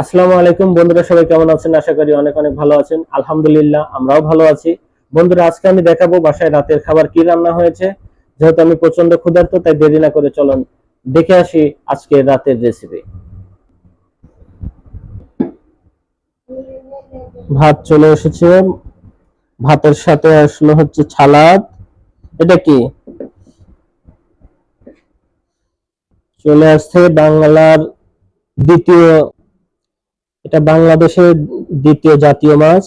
আসসালামু আলাইকুম। বন্ধুরা, সবাই কেমন আছেন? আশা করি অনেক অনেক ভালো আছেন। আলহামদুলিল্লাহ, আমরাও ভালো আছি। বন্ধুরা, আজকে আমি দেখাবো বাসায় রাতের খাবার কি রান্না হয়েছে। যেহেতু আমি প্রচণ্ড ক্ষুধার্ত, তাই দেরি না করে চলুন দেখে আসি আজকে রাতের রেসিপি ভাত চলে এসেছে। ভাতের সাথে আসলো হচ্ছে ছালাদ। এটা কি? চলে আসছে বাংলার দ্বিতীয় এটা বাংলাদেশের দ্বিতীয় জাতীয় মাছ।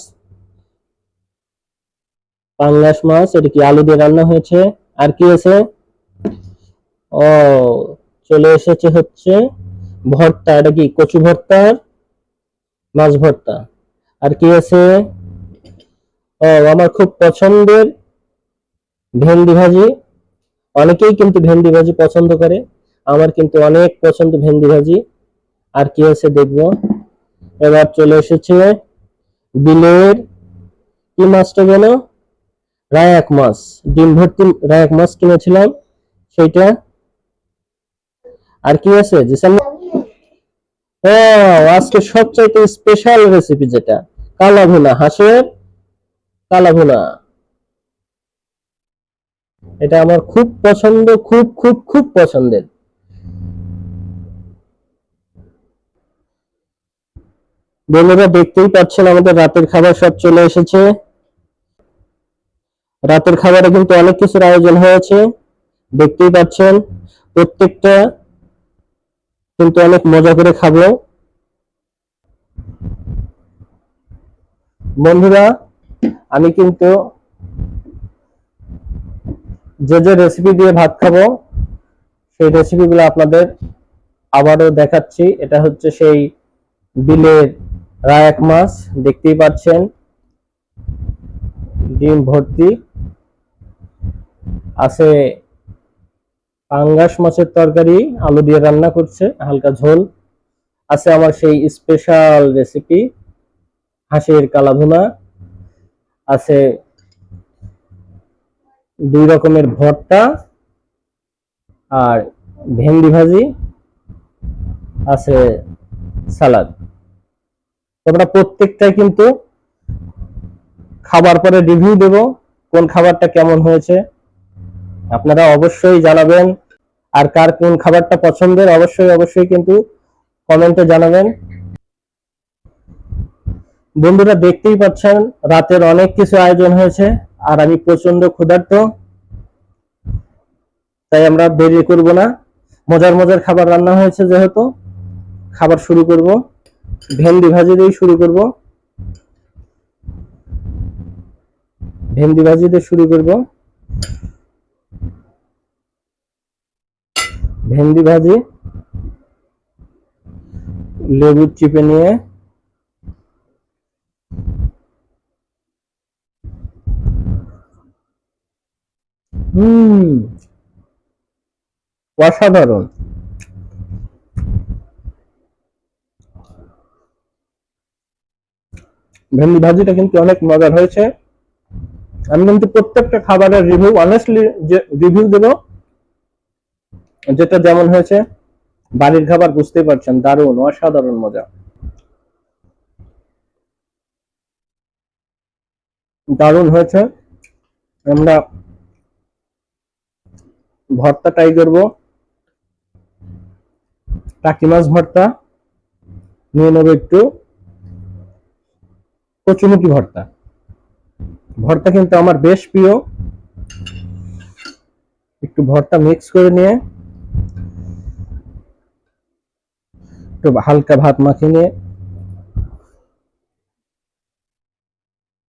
পাঙ্গাস মাছ, এটা কি আলু দিয়ে রান্না হয়েছে? আর কি আছে? ও, চলে এসেছে হচ্ছে ভর্তা, এটা কি কচু ভর্তা? মাছ ভর্তা। আর কি আছে? ও, আমার খুব পছন্দের ভেন্ডি ভাজি। অনেকেই কিন্তু ভেন্ডি ভাজি পছন্দ করে, আমার কিন্তু অনেক পছন্দ ভেন্ডি ভাজি। আর কি আছে দেখব? এবার চলে এসেছে বিলের কি মাছটা যেন? রায়াক মাছ। ডিম ভর্তি রায়াক মাছ কিনেছিলাম। সেইটা আর কি আছে? আজকে সবচাইতে স্পেশাল রেসিপি যেটা। কালা ভুনা হাঁসের কালা ভুনা এটা আমার খুব পছন্দ, খুব খুব খুব পছন্দের। বন্ধুরা, দেখতেই পাচ্ছেন আমাদের রাতের খাবার সব চলে এসেছে। রাতের খাবারে কিন্তু অনেক কিছুর আয়োজন হয়েছে, দেখতেই পাচ্ছেন। প্রত্যেকটা কিন্তু অনেক মজা করে খাব। বন্ধুরা, আমি কিন্তু যে যে রেসিপি দিয়ে ভাত খাব, সেই রেসিপিগুলো আপনাদের আবারও দেখাচ্ছি। এটা হচ্ছে সেই বিলের রায়াক মাছ দেখতেই পাচ্ছেন, ডিম ভর্তি। আছে পাঙ্গাস মাছের তরকারি, আলু দিয়ে রান্না করছে, হালকা ঝোল। আছে আমার সেই স্পেশাল রেসিপি হাঁসের কালাভুনা। আছে দুই রকমের ভর্তা আর ভেন্ডি ভাজি। আছে সালাদ। তোমরা প্রত্যেকটাই কিন্তু খাবার পরে রিভিউ দেব, কোন খাবারটা কেমন হয়েছে। আপনারা অবশ্যই জানাবেন, আর কার কোন খাবারটা পছন্দের, অবশ্যই অবশ্যই কিন্তু কমেন্টে জানাবেন। বন্ধুরা দেখতেই পাচ্ছেন, রাতের অনেক কিছু আয়োজন হয়েছে, আর আমি প্রচণ্ড ক্ষুধার্ত, তাই আমরা দেরি করব না। মজার মজার খাবার রান্না হয়েছে যেহেতু, খাবার শুরু করব। ভেন্ডি ভাজি দিয়ে শুরু করব। ভেন্ডি ভাজি দিয়ে শুরু করব। ভেন্ডি ভাজি, লেবু চিপে নিয়ে, হুম, অসাধারণ। ভেন্ডি ভাজিটা কিন্তু অনেক মজার হয়েছে। আমি কিন্তু প্রত্যেকটা খাবারের রিভিউ অনেস্টলি রিভিউ দেব, যেটা যেমন হয়েছে, বাড়ির খাবার বুঝতেই পারছেন, দারুণ, অসাধারণ মজা। দারুণ হয়েছে। আমরা ভর্তা ট্রাই করব। টাকি মাছ ভর্তা, নিয়ে নেব একটু। কচুমুখী ভর্তা। ভর্তা কিন্তু আমার বেশ প্রিয়। একটু ভর্তা মিক্স করে নিয়ে, একটু হালকা ভাত মাখিয়ে নিয়ে,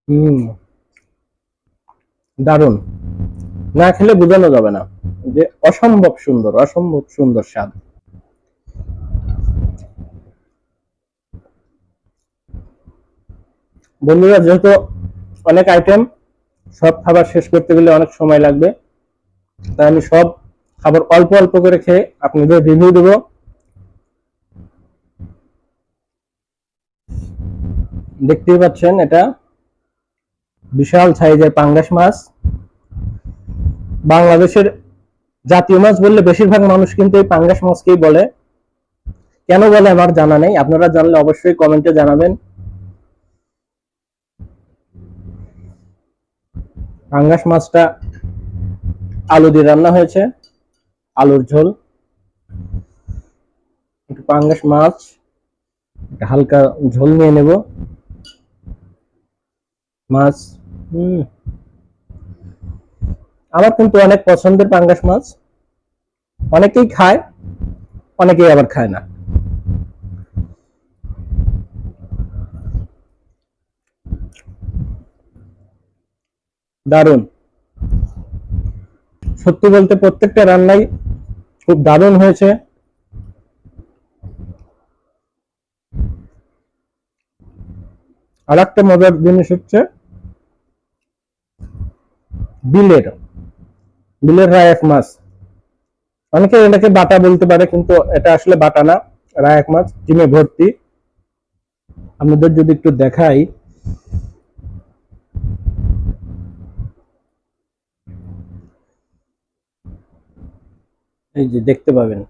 হম দারুণ না খেলে বোঝানো যাবে না যে অসম্ভব সুন্দর অসম্ভব সুন্দর স্বাদ। বন্ধুরা, যেহেতু অনেক আইটেম সব খাবার শেষ করতে গেলে অনেক সময় লাগবে। তাই আমি সব খাবার অল্প অল্প করে খেয়ে আপনাদের রিভিউ দেব। দেখতেই পাচ্ছেন, এটা বিশাল সাইজের পাঙ্গাস মাছ। বাংলাদেশের জাতীয় মাছ বললে বেশিরভাগ মানুষ কিন্তু এই পাঙ্গাস মাছকেই বলে। কেন বলে আমার জানা নেই, আপনারা জানলে অবশ্যই কমেন্টে জানাবেন। পাঙ্গাস মাছটা, আলু দিয়ে রান্না হয়েছে, আলুর ঝোল, একটু পাঙ্গাস মাছ, একটা হালকা ঝোল নিয়ে নেব। মাছ, হুম। আমার কিন্তু অনেক পছন্দের পাঙ্গাস মাছ। অনেকেই খায়, অনেকেই আবার খায় না। দারুণ। সত্যি বলতে প্রত্যেকটা রান্নাই খুব দারুণ হয়েছে। আর একটা মজার জিনিস হচ্ছে, বিলের বিলের রায়ক মাছ। অনেকে এটাকে বাটা বলতে পারে, কিন্তু এটা আসলে বাটা না, রায়ক মাছ, ডিমে ভর্তি। আমাদের যদি একটু দেখাই এই যে দেখতে পাবেন।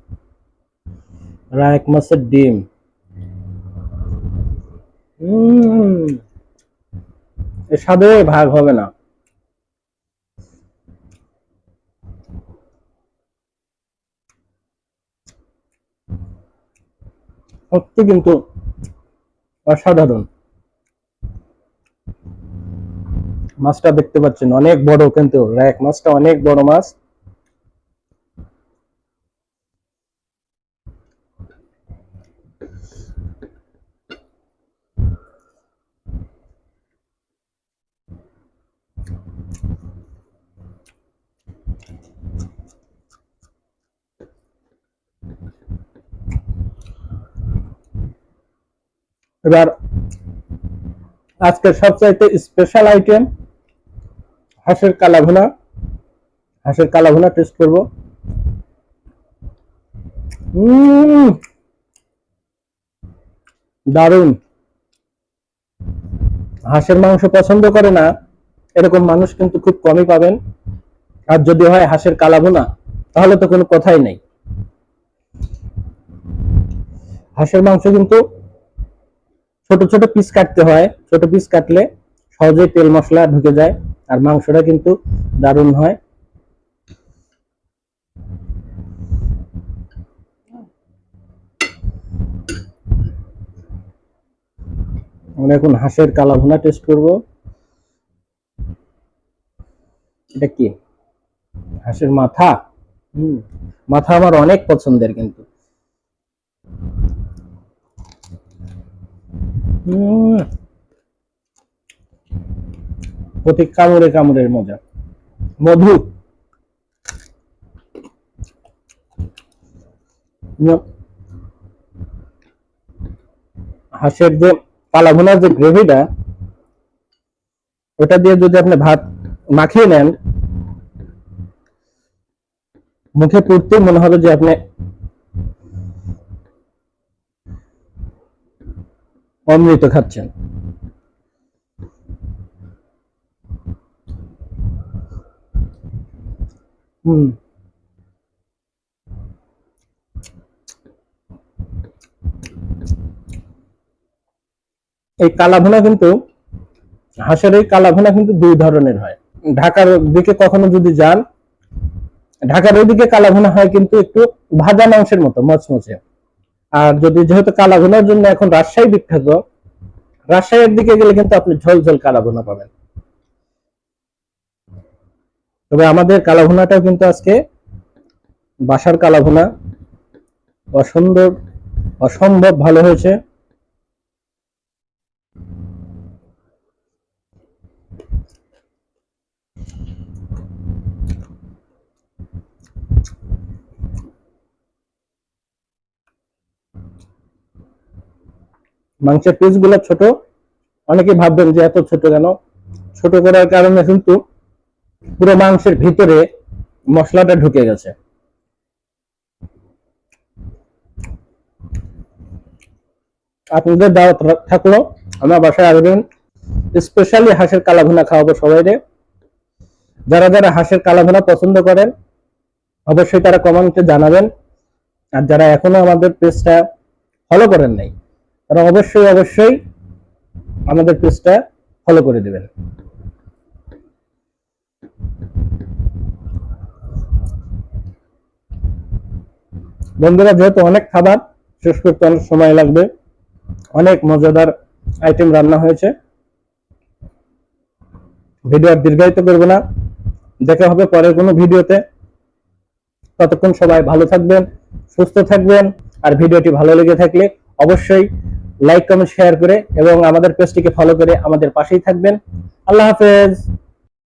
রায়ক মাছের ডিম। স্বাদে ভাগ হবে না। সত্যি কিন্তু অসাধারণ। মাছটা দেখতে পাচ্ছেন, অনেক বড় কিন্তু। র্যাক মাছটা অনেক বড় মাছ। এবার আজকের সবচাইতে স্পেশাল আইটেম হাঁসের কালাভুনা। হাঁসের কালাভুনা টেস্ট করব। দারুণ। হাঁসের মাংস পছন্দ করে না, এরকম মানুষ কিন্তু খুব কমই পাবেন। আর যদি হয় হাঁসের কালাভুনা, তাহলে তো কোনো কথাই নেই। হাঁসের মাংস কিন্তু ছোট ছোট পিস কাটতে হয়। ছোট পিস কাটলে সহজেই তেল মশলা ঢুকে যায় আর মাংসটা কিন্তু দারুণ হয়। আমরা এখন হাঁসের কালা ভুনা টেস্ট করব। এটা কি? হাঁসের মাথা? হুম, মাথা আমার অনেক পছন্দের কিন্তু। প্রতি কামড়ে কামড়ের মজা। মধু। হাঁসের যে কালাভুনার যে গ্রেভিটা, ওটা দিয়ে যদি আপনি ভাত মাখিয়ে নেন, মুখে পড়তে মনে হবে যে আপনি অমৃত খাচ্ছেন। এই কালাভুনা কিন্তু, হাঁসের এই কালাভুনা কিন্তু দুই ধরনের হয়। ঢাকার দিকে কখনো যদি যান, ঢাকার ওইদিকে কালাভুনা হয় কিন্তু একটু ভাজা মাংসের মতো, মচমচে। আর যদি যেহেতু কালাভুনার জন্য এখন রাজশাহী বিখ্যাত, রাজশাহীর দিকে গেলে কিন্তু আপনি ঝোল ঝোল কালাভুনা পাবেন। তবে আমাদের কালাভুনাটাও কিন্তু আজকে বাসার কালাভুনা অসুন্দর, অসম্ভব ভালো হয়েছে। মাংসের পিসগুলো ছোট। অনেকে ভাববেন যে এত ছোট কেন? ছোট করার কারণে কিন্তু পুরো মাংসের ভিতরে মশলাটা ঢুকে গেছে। আপনাদের দাওয়াত থাকল, আমার বাসায় আসবেন। স্পেশালি হাঁসের কালাভুনা খাওয়াবো সবাইরে যারা যারা হাঁসের কালাভুনা পছন্দ করেন, অবশ্যই তারা কমেন্টে জানাবেন। আর যারা এখনও আমাদের পেজটা ফলো করেন নাই তারা অবশ্যই অবশ্যই আমাদের পেজটা ফলো করে দেবেন। বন্ধুরা, যেহেতু অনেক খাবার, শেষ করতে অনেক সময় লাগবে, অনেক মজাদার আইটেম রান্না হয়েছে। ভিডিও আর দীর্ঘায়িত করব না। দেখা হবে পরের কোনো ভিডিওতে। ততক্ষণ সবাই ভালো থাকবেন, সুস্থ থাকবেন, আর ভিডিওটি ভালো লেগে থাকলে অবশ্যই লাইক কমেন্ট শেয়ার করে এবং আমাদের পেজটিকে ফলো করে আমাদের পাশেই থাকবেন। আল্লাহ হাফেজ।